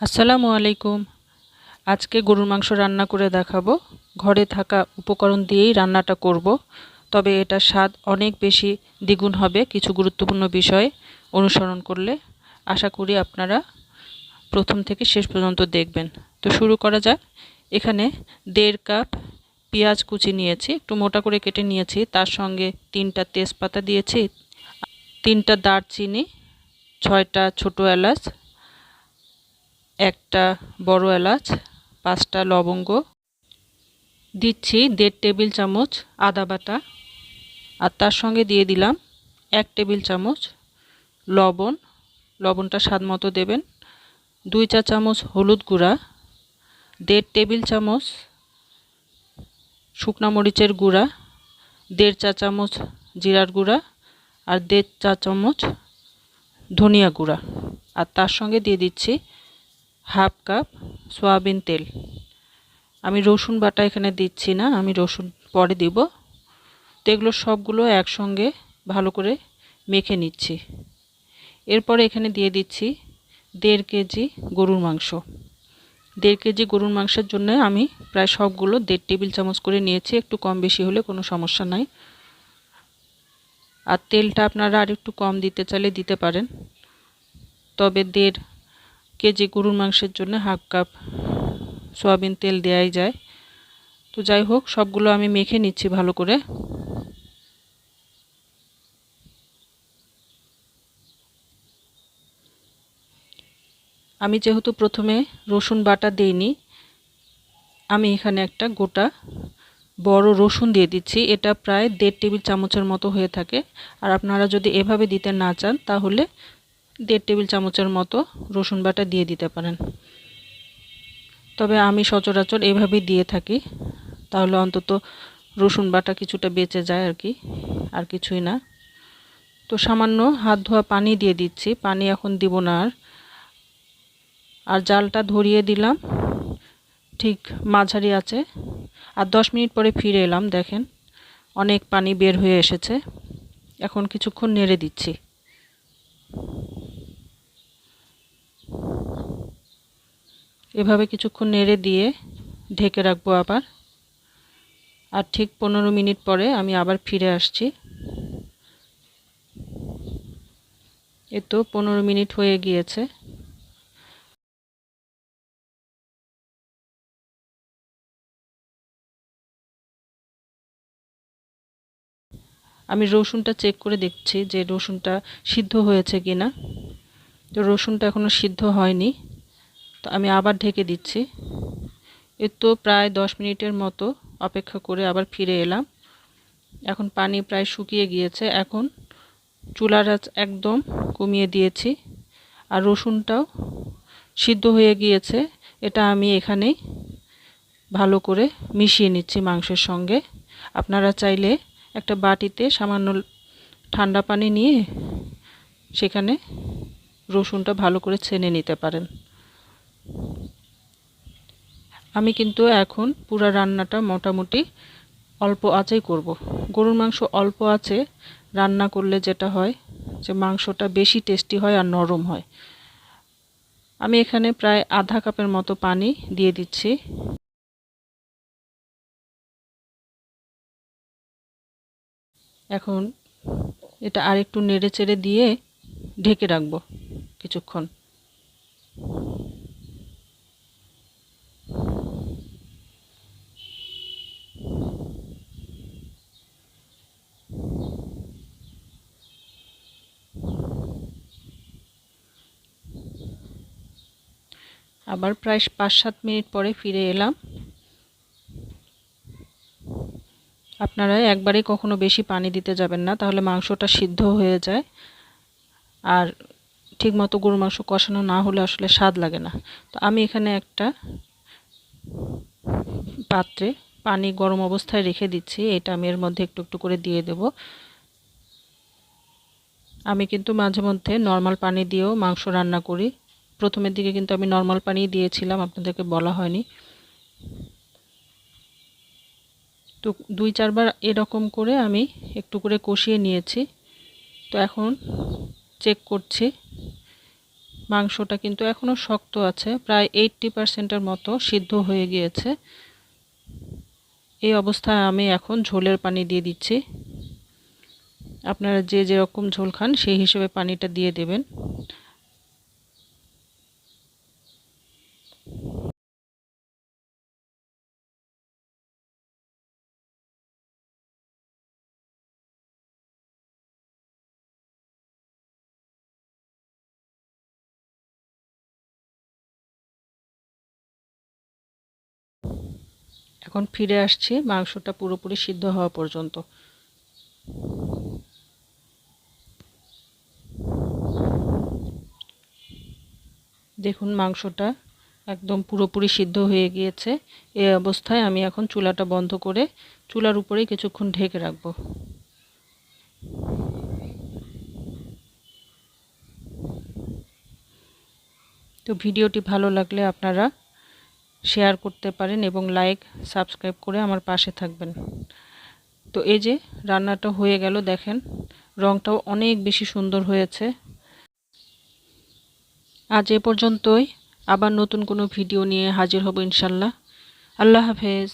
আসসালামু আলাইকুম। আজকে গরুর মাংস রান্না করে দেখাবো। ঘরে থাকা উপকরণ দিয়েই রান্নাটা করব। তবে এটা স্বাদ অনেক বেশি দ্বিগুণ হবে কিছু গুরুত্বপূর্ণ বিষয় অনুসরণ করলে। আশা করি আপনারা প্রথম থেকে শেষ পর্যন্ত দেখবেন। তো শুরু করা যাক। এখানে দেড় কাপ পেঁয়াজ কুচি নিয়েছি, একটু মোটা করে কেটে নিয়েছি। তার সঙ্গে তিনটা তেজপাতা দিয়েছি, তিনটা দারচিনি, ছয়টা ছোটো এলাচ একটা বড় এলাচ, পাঁচটা লবঙ্গ, দিচ্ছি দেড় টেবিল চামচ আদা বাটা, আর তার সঙ্গে দিয়ে দিলাম এক টেবিল চামচ লবণ। লবণটা স্বাদ মতো দেবেন। দুই চা চামচ হলুদ গুঁড়া, দেড় টেবিল চামচ শুকনা মরিচের গুঁড়া, দেড় চা চামচ জিরার গুঁড়া, আর দেড় চা চামচ ধনিয়া গুঁড়া। আর তার সঙ্গে দিয়ে দিচ্ছি হাফ কাপ সয়াবিন তেল। আমি রসুন বাটা এখানে দিচ্ছি না, আমি রসুন পরে দিব। তো এগুলো সবগুলো একসঙ্গে ভালো করে মেখে নিচ্ছি। এরপরে এখানে দিয়ে দিচ্ছি দেড় কেজি গরুর মাংস। দেড় কেজি গরুর মাংসের জন্য আমি প্রায় সবগুলো দেড় টেবিল চামচ করে নিয়েছি, একটু কম বেশি হলে কোনো সমস্যা নাই। আর তেলটা আপনারা আর একটু কম দিতে চাইলে দিতে পারেন। তবে দেড় কেজি গরুর মাংসের জন্য হাফ কাপ সয়াবিন তেল দেওয়াই যায়। তো যাই হোক, সবগুলো আমি মেখে নিচ্ছি ভালো করে। আমি যেহেতু প্রথমে রসুন বাটা দিইনি, আমি এখানে একটা গোটা বড় রসুন দিয়ে দিচ্ছি। এটা প্রায় দেড় টেবিল চামচের মতো হয়ে থাকে। আর আপনারা যদি এভাবে দিতে না চান, তাহলে দেড় টেবিল চামচের মতো রসুন বাটা দিয়ে দিতে পারেন। তবে আমি সচরাচর এভাবেই দিয়ে থাকি। তাহলে অন্তত রসুন বাটা কিছুটা বেঁচে যায় আর কি, আর কিছুই না। তো সামান্য হাত ধোয়া পানি দিয়ে দিচ্ছি, পানি এখন দিব না আর। আর জালটা ধরিয়ে দিলাম, ঠিক মাঝারি আছে। আর দশ মিনিট পরে ফিরে এলাম, দেখেন অনেক পানি বের হয়ে এসেছে। এখন কিছুক্ষণ নেড়ে দিচ্ছি। এভাবে কিছুক্ষণ নেড়ে দিয়ে ঢেকে রাখব আবার। আর ঠিক পনেরো মিনিট পরে আমি আবার ফিরে আসছি। এ তো পনেরো মিনিট হয়ে গিয়েছে। আমি রসুনটা চেক করে দেখছি যে রসুনটা সিদ্ধ হয়েছে কি না তো রসুনটা এখনও সিদ্ধ হয়নি। তো আমি আবার ঢেকে দিচ্ছি। এর তো প্রায় দশ মিনিটের মতো অপেক্ষা করে আবার ফিরে এলাম। এখন পানি প্রায় শুকিয়ে গিয়েছে। এখন চুলার একদম কমিয়ে দিয়েছি আর রসুনটাও সিদ্ধ হয়ে গিয়েছে। এটা আমি এখানেই ভালো করে মিশিয়ে নিচ্ছি মাংসের সঙ্গে। আপনারা চাইলে একটা বাটিতে সামান্য ঠান্ডা পানি নিয়ে সেখানে রসুনটা ভালো করে ছেনে নিতে পারেন। আমি কিন্তু এখন পুরা রান্নাটা মোটামুটি অল্প আঁচেই করব। গরুর মাংস অল্প আছে, রান্না করলে যেটা হয় যে মাংসটা বেশি টেস্টি হয় আর নরম হয়। আমি এখানে প্রায় আধা কাপের মতো পানি দিয়ে দিচ্ছি। এখন এটা আর একটু নেড়ে চেড়ে দিয়ে ঢেকে রাখব কিছুক্ষণ। আবার প্রায় পাঁচ সাত মিনিট পরে ফিরে এলাম। আপনারা একবারে কখনো বেশি পানি দিতে যাবেন না, তাহলে মাংসটা সিদ্ধ হয়ে যায়। আর ঠিকমতো গরু মাংস কষানো না হলে আসলে স্বাদ লাগে না। তো আমি এখানে একটা পাত্রে পানি গরম অবস্থায় রেখে দিচ্ছি, এটা আমি এর মধ্যে একটু একটু করে দিয়ে দেব। আমি কিন্তু মাঝে মধ্যে নর্মাল পানি দিয়েও মাংস রান্না করি। প্রথমের দিকে কিন্তু আমি নর্মাল পানি দিয়েছিলাম, আপনাদেরকে বলা হয়নি। তো দুই চারবার এরকম করে আমি একটু করে কষিয়ে নিয়েছি। তো এখন চেক করছি। মাংসটা কিন্তু এখনও শক্ত আছে, প্রায় এইটটি পার্সেন্টের মতো সিদ্ধ হয়ে গিয়েছে। এই অবস্থায় আমি এখন ঝোলের পানি দিয়ে দিচ্ছি। আপনারা যে যেরকম ঝোল খান সেই হিসেবে পানিটা দিয়ে দেবেন। এখন ফিরে আসছি মাংসটা পুরোপুরি সিদ্ধ হওয়া পর্যন্ত। দেখুন মাংসটা একদম পুরোপুরি সিদ্ধ হয়ে গিয়েছে। এই অবস্থায় আমি এখন চুলাটা বন্ধ করে চুলার উপরেই কিছুক্ষণ ঢেকে রাখব। তো ভিডিওটি ভালো লাগলে আপনারা শেয়ার করতে পারেন এবং লাইক, সাবস্ক্রাইব করে আমার পাশে থাকবেন। তো এই যে রান্নাটা হয়ে গেল, দেখেন রঙটাও অনেক বেশি সুন্দর হয়েছে। আজ এ পর্যন্তই। আবার নতুন কোনো ভিডিও নিয়ে হাজির হব ইনশাল্লাহ। আল্লাহ হাফেজ।